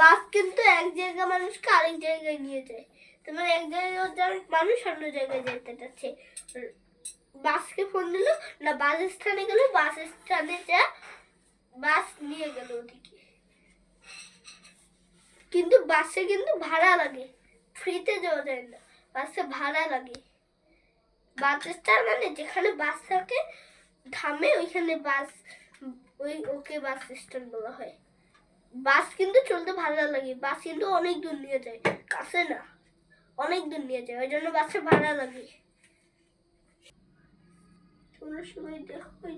বাস কিন্তু এক জায়গা মানুষকে আরেক জায়গায় নিয়ে যায়। তোমার এক জায়গায় মানুষ অন্য জায়গায় যেতে চাচ্ছে। বাসকে ফোন দিল, না, বাস স্থানে গেল, বাস স্থানে যা, বাস নিয়ে গেল ওদিকে। কিন্তু বাসে কিন্তু ভাড়া লাগে। ফ্রিতে যাওয়া যায় না। বাসে ভাড়া লাগে। বাস স্ট্যান্ড মানে যেখানে বাস থাকে থামে ওইখানে বাস, ওই ওকে বাস স্ট্যান্ড বলা হয়। বাস কিন্তু চলতে ভালো লাগে, বাস কিন্তু অনেক দূর নিয়ে যায়, কাছে না, অনেক দূর নিয়ে যায় ওই জন্য বাসে ভাড়া লাগে তোমরা সবাই দেখো এই।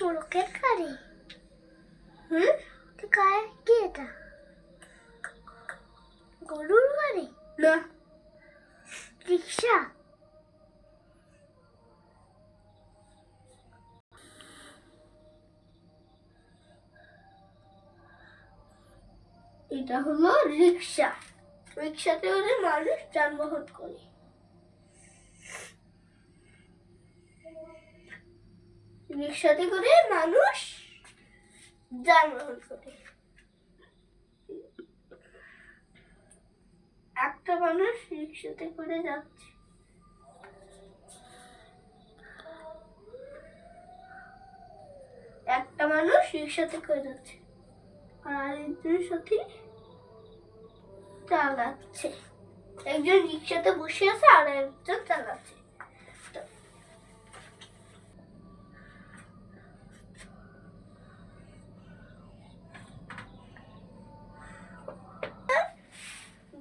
মোরকের এটা হলো রিক্সা। রিক্সাতে করে মানুষ যানবাহন করে। রিক্সাতে করে মানুষ যানবাহন করে। একটা মানুষ রিক্সাতে করে যাচ্ছে। একটা মানুষ রিক্সাতে করে যাচ্ছে। আর আরেকজনের সাথে চালাচ্ছে। একজন রিক্সাতে বসে আছে আর একজন চালাচ্ছে।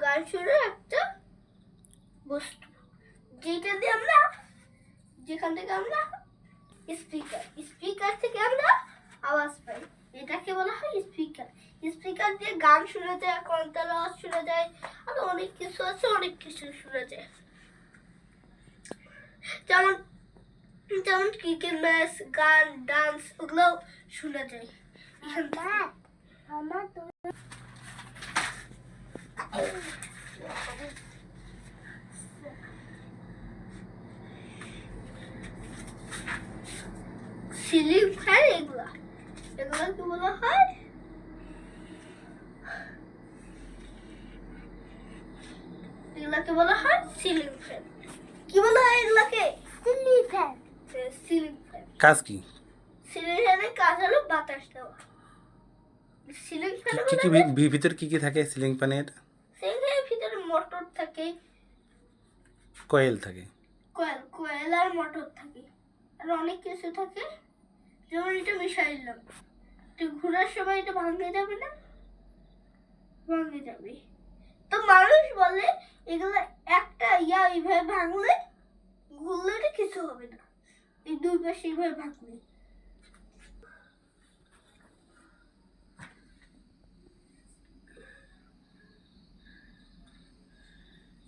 গান শুনে একটা বস্তু, যেটা দিয়ে আমরা, যেখান থেকে আমরা স্পিকার স্পিকার থেকে আমরা আওয়াজ পাই। এটাকে বলা হয় স্পিকার স্পিকার দিয়ে গান শোনা যায় কন্তার আওয়াজ শোনা যায় আর অনেক কিছু আছে অনেক কিছু শোনা যায় যেমন যেমন ক্রিকেট ম্যাচ গান ডান্স ওগুলো শোনা যায় এখান থেকে আমার তো সিলিং ফ্যান এগুলা এগুলো কি বলা হয় এগুলাকে বলা হয় সিলিং ফ্যান কি বলা হয় এগুলাকে? সিলি ফ্যান সিলিং ফ্যান কাজ কি? সিলিং ফ্যানের কাজ হলো বাতাস দেওয়া। সিলিং কি ফ্যানের কি কি ভিতর কি কি থাকে সিলিং ফ্যানের সিলিং ফ্যানের ভিতরে মোটর থাকে। কয়েল থাকে। কয়েল কয়েল আর মোটর থাকে। আর অনেক কিছু থাকে। যেমন এটা মিশাইলাম তো ঘোরার সময় এটা ভাঙে যাবে না? ভাঙে যাবে। তো মানুষ বলে, এগুলো একটা ইয়া এইভাবে ভাঙলে ঘুরলে কিছু হবে না। এই দুই পাশে এইভাবে ভাঙলে।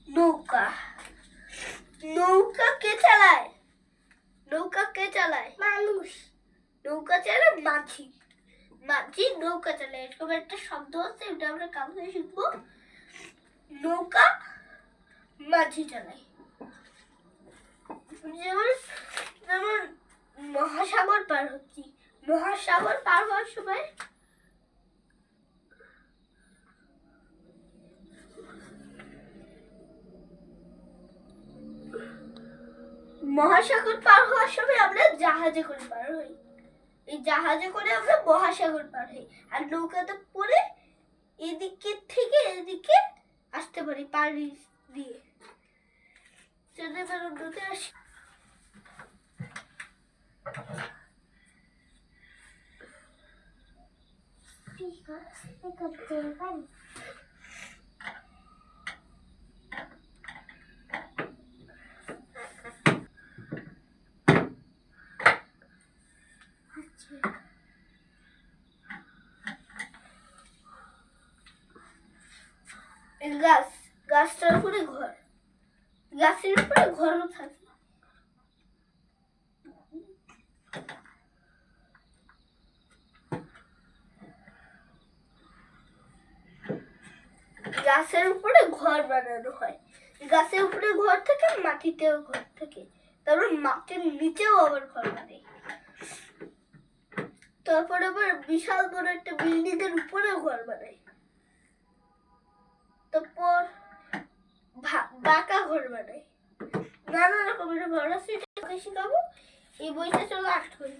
নৌকা। নৌকা কে চালায়? নৌকা কে চালায়? মানুষ। নৌকা চালায় মাঝি। মাঝি নৌকা চালায়। এরকম একটা শব্দ আছে, ওটা আমরা কাগজে শিখব। নৌকা, মাঝি চালায় যেমন যেমন মহাসাগর পার হচ্ছি। মহাসাগর পার হওয়ার সময় মহাসাগর পার হওয়ার সময় আমরা জাহাজে করে পার হই। এই জাহাজে করে আমরা মহাসাগর পার হই। আর নৌকাতে পরে এদিকে থেকে এদিকে আসতে পারি পাড়ি দিয়ে। চলে এবার অন্যতে আসি। স্পিকার স্পিকার দিতে পারি আচ্ছা এই গাছ, গাছটার উপরে ঘর। গাছের উপরে ঘরও থাকে। গাছের উপরে ঘর বানানো হয়। গাছের উপরে ঘর থাকে, মাটিতেও ঘর থাকে। তারপর মাটির নিচেও আবার ঘর বানায়। তারপর আবার বিশাল বড় একটা বিল্ডিং এর উপরে ঘর বানায়। তারপর বাঁকা ঘর বানায় নানা রকমের ঘর আছে শিখাবো এই বইটা চলো আর্ট করি।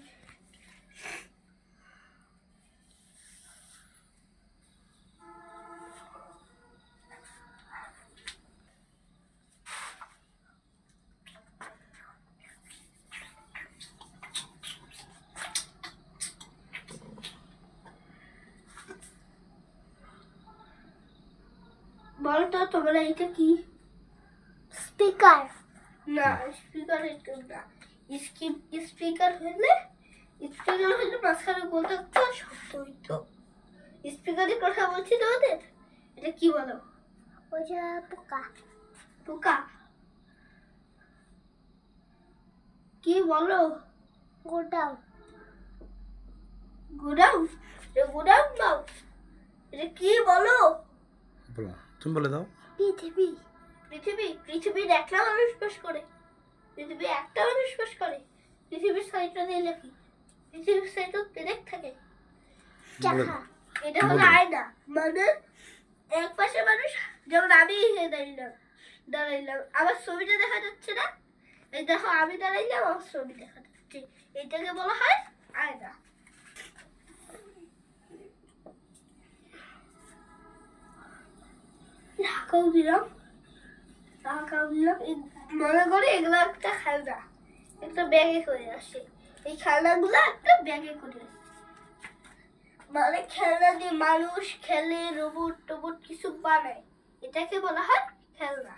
বলো তো তোমরা এটা কি? স্পিকার। না স্পিকার এটা না। স্পিকার হইলে স্পিকার হইলে মাঝখানে গোল থাকতো শব্দ হইতো। স্পিকারে কথা বলছি তোমাদের? এটা কি বলো? ওটা পোকা। পোকা? কি বলো? গোডাউন। গোডাউন? এটা গোডাউন দাও এটা কি বলো? বলো। তুমি বলে দাও। পৃথিবী পৃথিবী পৃথিবীর একটা মানুষ বাস করে। পৃথিবী একটা মানুষ বাস করে। পৃথিবীর সাইডটা দিয়ে লেখি। পৃথিবীর সাইডটা পেরেক থাকে। এটা হলো। আয়না। মানে এক পাশে মানুষ যেমন আমি দাঁড়িলাম দাঁড়াইলাম আমার ছবিটা দেখা যাচ্ছে না? এই দেখো আমি দাঁড়াইলাম আমার ছবি দেখা যাচ্ছে। এটাকে বলা হয় আয়না। ঢাকাও দিলাম। ঢাকাও দিলাম। মনে করে এগুলো একটা খেলনা। একটা ব্যাগে করে আসে। এই খেলনাগুলো একটা ব্যাগে করে আসে। মানে খেলনা দিয়ে মানুষ খেলে রোবট টোবট কিছু বানায়। এটাকে বলা হয় খেলনা।